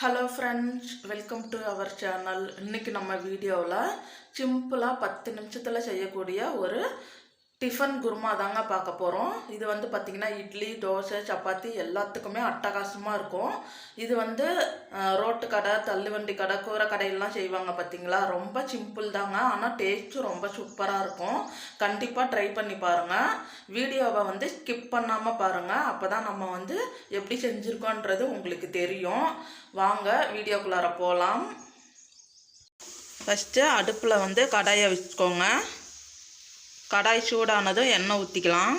Hello friends welcome to our channel இன்றைக்கி நம்ம வீடியோவில் சிம்பிளாக பத்து நிமிஷத்தில் செய்யக்கூடிய ஒரு டிஃபன் குருமா தாங்க பார்க்க போகிறோம் இது வந்து பார்த்திங்கன்னா இட்லி தோசை சப்பாத்தி எல்லாத்துக்குமே அட்டகாசமாக இருக்கும். இது வந்து ரோட்டு கடை தள்ளுவண்டி கடை கூரை கடையெல்லாம் செய்வாங்க பார்த்தீங்களா ரொம்ப சிம்பிள் தாங்க. ஆனால் டேஸ்ட்டும் ரொம்ப சூப்பராக இருக்கும். கண்டிப்பாக ட்ரை பண்ணி பாருங்கள் வீடியோவை வந்து ஸ்கிப் பண்ணாமல் பாருங்கள் அப்போ தான் நம்ம வந்து எப்படி செஞ்சுருக்கோன்றது உங்களுக்கு தெரியும். வாங்க வீடியோக்குள்ளார போகலாம் ஃபஸ்ட்டு அடுப்பில் வந்து கடாயை வச்சுக்கோங்க. கடாய் சூடானதும் எண்ணெய் ஊற்றிக்கலாம்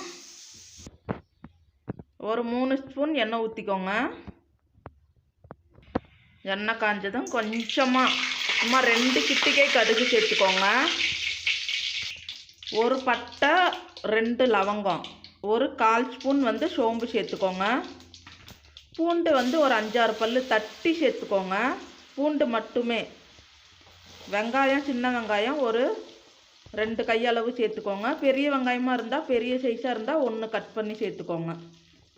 ஒரு மூணு ஸ்பூன் எண்ணெய் ஊற்றிக்கோங்க எண்ணெய் காஞ்சதும் கொஞ்சமாக சும்மா ரெண்டு கிட்டிக்கே கடுகு சேர்த்துக்கோங்க. ஒரு பட்டை ரெண்டு லவங்கம் ஒரு கால் ஸ்பூன் வந்து சோம்பு சேர்த்துக்கோங்க. பூண்டு வந்து ஒரு அஞ்சாறு பல் தட்டி சேர்த்துக்கோங்க. பூண்டு மட்டுமே. வெங்காயம் சின்ன வெங்காயம் ஒரு ரெண்டு கையளவு சேர்த்துக்கோங்க. பெரிய வெங்காயமாக இருந்தால் பெரிய சைஸாக இருந்தால் ஒன்று கட் பண்ணி சேர்த்துக்கோங்க.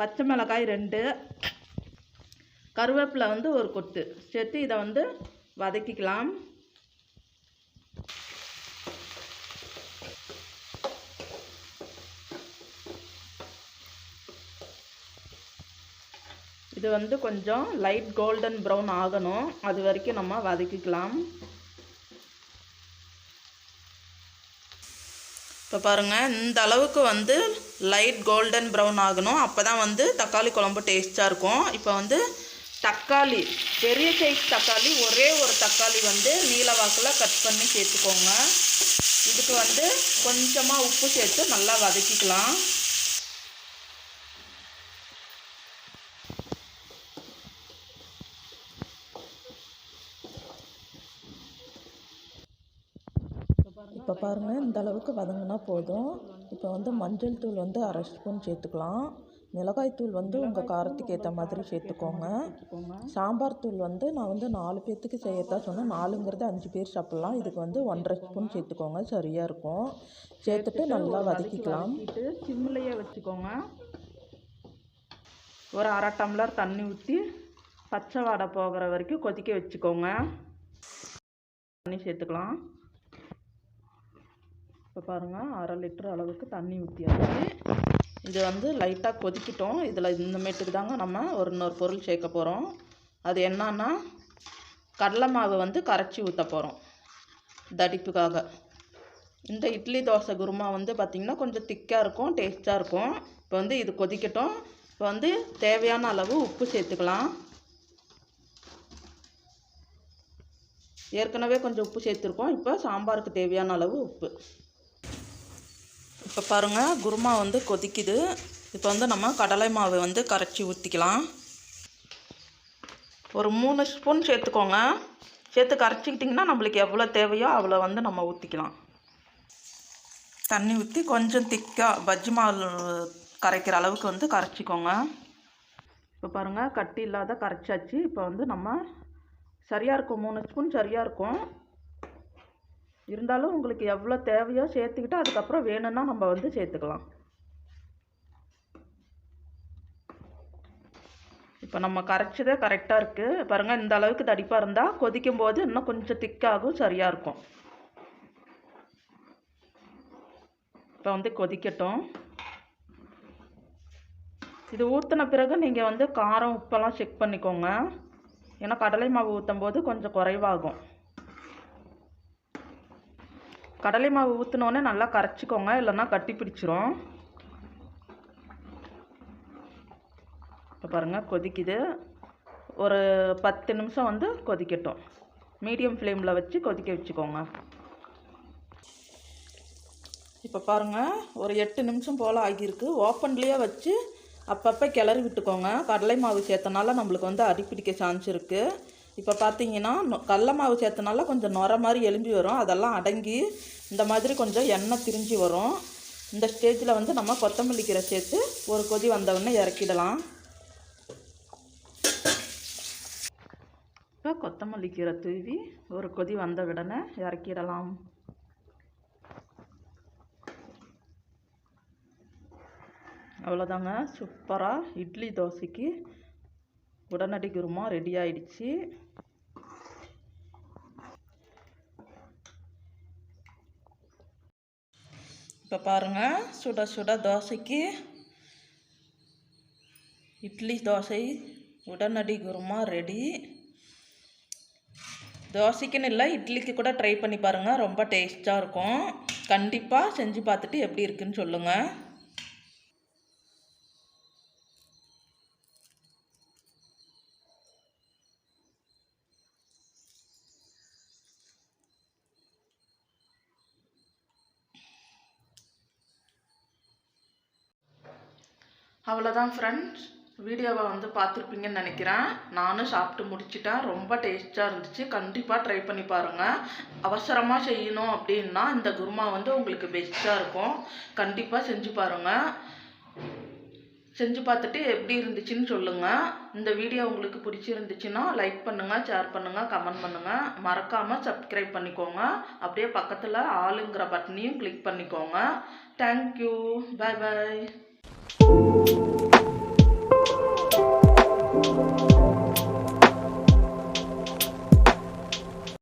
பச்சை மிளகாய் ரெண்டு. கருவேப்பிலை வந்து ஒரு கொத்து. சேர்த்து இதை வந்து வதக்கிக்கலாம். இது வந்து கொஞ்சம் லைட் கோல்டன் ப்ரௌன் ஆகணும். அது வரைக்கும் நம்ம வதக்கிக்கலாம். இப்போ பாருங்கள் இந்த அளவுக்கு வந்து லைட் கோல்டன் ப்ரௌன் ஆகணும். அப்போ தான் வந்து தக்காளி குழம்பு டேஸ்ட்டாக இருக்கும். இப்போ வந்து தக்காளி பெரிய சைஸ் தக்காளி ஒரே ஒரு தக்காளி வந்து நீல வாக்கில் கட் பண்ணி சேர்த்துக்கோங்க. இதுக்கு வந்து கொஞ்சமாக உப்பு சேர்த்து நல்லா வதக்கிக்கலாம். இப்போ பாருங்கள் இந்த அளவுக்கு வதங்கினா போதும். இப்போ வந்து மஞ்சள் தூள் வந்து அரை ஸ்பூன் சேர்த்துக்கலாம். மிளகாய் தூள் வந்து உங்கள் காரத்துக்கு ஏற்ற மாதிரி சேர்த்துக்கோங்க. சாம்பார் தூள் வந்து நான் வந்து நாலு பேர்த்துக்கு செய்யறதா சொன்னேன். நாலுங்கிறது அஞ்சு பேர் சாப்பிட்லாம். இதுக்கு வந்து ஒன்றரை ஸ்பூன் சேர்த்துக்கோங்க. சரியாக இருக்கும். சேர்த்துட்டு நல்லா வதக்கிக்கலாம். சிம்லையே வச்சுக்கோங்க. ஒரு அரை டம்ளர் தண்ணி ஊற்றி பச்சை வாடை போகிற வரைக்கும் கொதிக்க வச்சுக்கோங்க. தண்ணி சேர்த்துக்கலாம். இப்போ பாருங்கள் அரை லிட்டர் அளவுக்கு தண்ணி ஊற்றியாச்சு இது வந்து லைட்டாக கொதிக்கிட்டோம். இதில் இந்தமேட்டுக்கு தாங்க நம்ம ஒரு இன்னொரு பொருள் சேர்க்க போகிறோம் அது என்னன்னா கடலை மாவு வந்து கரைச்சி ஊற்ற போகிறோம் தடிப்புக்காக இந்த இட்லி தோசை குருமா வந்து பார்த்திங்கன்னா கொஞ்சம் திக்காக இருக்கும் டேஸ்ட்டாக இருக்கும். இப்போ வந்து இது கொதிக்கட்டும். இப்போ வந்து தேவையான அளவு உப்பு சேர்த்துக்கலாம். ஏற்கனவே கொஞ்சம் உப்பு சேர்த்துருக்கோம். இப்போ சாம்பாருக்கு தேவையான அளவு உப்பு. இப்போ பாருங்கள் குருமா வந்து கொதிக்குது. இப்போ வந்து நம்ம கடலை மாவு வந்து கரைச்சி ஊற்றிக்கலாம் ஒரு மூணு ஸ்பூன் சேர்த்துக்கோங்க. சேர்த்து கரைச்சிக்கிட்டிங்கன்னா நம்மளுக்கு எவ்வளோ தேவையோ அவ்வளோ வந்து நம்ம ஊற்றிக்கலாம் தண்ணி ஊற்றி கொஞ்சம் திக்காக பஜ்ஜி மாவு கரைக்கிற அளவுக்கு வந்து கரைச்சிக்கோங்க. இப்போ பாருங்கள் கட்டி இல்லாத கரைச்சாச்சு. இப்போ வந்து நம்ம சரியாக இருக்கும் மூணு ஸ்பூன் சரியாக இருக்கும். இருந்தாலும் உங்களுக்கு எவ்வளோ தேவையோ சேர்த்துக்கிட்டு அதுக்கப்புறம் வேணும்னா நம்ம வந்து சேர்த்துக்கலாம். இப்போ நம்ம கரைச்சதே கரெக்டாக இருக்குது பாருங்கள் இந்த அளவுக்கு தடிப்பாக இருந்தால் கொதிக்கும் போது இன்னும் கொஞ்சம் திக்காகும் சரியாக இருக்கும். இப்போ வந்து கொதிக்கட்டும். இது ஊற்றின பிறகு நீங்கள் வந்து காரம் உப்பெல்லாம் செக் பண்ணிக்கோங்க. ஏன்னா கடலை மாவு ஊற்றும் போது கொஞ்சம் குறைவாகும். கடலை மாவு ஊற்றினோடனே நல்லா கரைச்சிக்கோங்க இல்லைன்னா கட்டி பிடிச்சிரும். இப்போ பாருங்கள் கொதிக்குது. ஒரு பத்து நிமிஷம் வந்து கொதிக்கட்டும். மீடியம் ஃப்ளேமில் வச்சு கொதிக்க வச்சுக்கோங்க. இப்போ பாருங்கள் ஒரு எட்டு நிமிஷம் போல் ஆகியிருக்கு. ஓப்பன்லேயே வச்சு அப்பப்போ கிளறி விட்டுக்கோங்க. கடலை மாவு சேர்த்தனால நம்மளுக்கு வந்து அடிப்பிடிக்க சான்ஸ் இருக்குது இப்போ பார்த்தீங்கன்னா நொ- கடல மாவு சேர்த்தனால கொஞ்சம் நுர மாதிரி எலும்பி வரும். அதெல்லாம் அடங்கி இந்த மாதிரி கொஞ்சம் எண்ணெய் திரிஞ்சு வரும். இந்த ஸ்டேஜில் வந்து நம்ம கொத்தமல்லி கீரை சேர்த்து ஒரு கொதி வந்தவுடனே இறக்கிடலாம். இப்போ கொத்தமல்லி கீரை தூவி ஒரு கொதி வந்த உடனே இறக்கிடலாம். அவ்வளோதாங்க சூப்பராக இட்லி தோசைக்கு உடனடி குருமா ரெடி ஆயிடுச்சு. இப்போ பாருங்கள் சுட சுட தோசைக்கு இட்லி தோசை உடனடி குருமா ரெடி தோசைக்குன்னு இல்லை இட்லிக்கு கூட ட்ரை பண்ணி பாருங்கள் ரொம்ப டேஸ்ட்டாக இருக்கும். கண்டிப்பாக செஞ்சு பார்த்துட்டு எப்படி இருக்குன்னு சொல்லுங்கள் அவ்வளோதான் ஃப்ரெண்ட்ஸ் வீடியோவை வந்து பார்த்துருப்பீங்கன்னு நினைக்கிறேன். நானும் சாப்பிட்டு முடிச்சிட்டேன். ரொம்ப டேஸ்ட்டாக இருந்துச்சு. கண்டிப்பாக ட்ரை பண்ணி பாருங்கள் அவசரமாக செய்யணும் அப்படின்னா இந்த குருமா வந்து உங்களுக்கு பெஸ்ட்டாக இருக்கும். கண்டிப்பாக செஞ்சு பாருங்கள் செஞ்சு பார்த்துட்டு எப்படி இருந்துச்சுன்னு சொல்லுங்கள் இந்த வீடியோ உங்களுக்கு பிடிச்சிருந்துச்சுன்னா லைக் பண்ணுங்கள் ஷேர் பண்ணுங்கள் கமெண்ட் பண்ணுங்கள் மறக்காமல் சப்ஸ்கிரைப் பண்ணிக்கோங்க. அப்படியே பக்கத்தில் ஆளுங்கிற பட்டனையும் கிளிக் பண்ணிக்கோங்க. Thank you bye bye Thank you.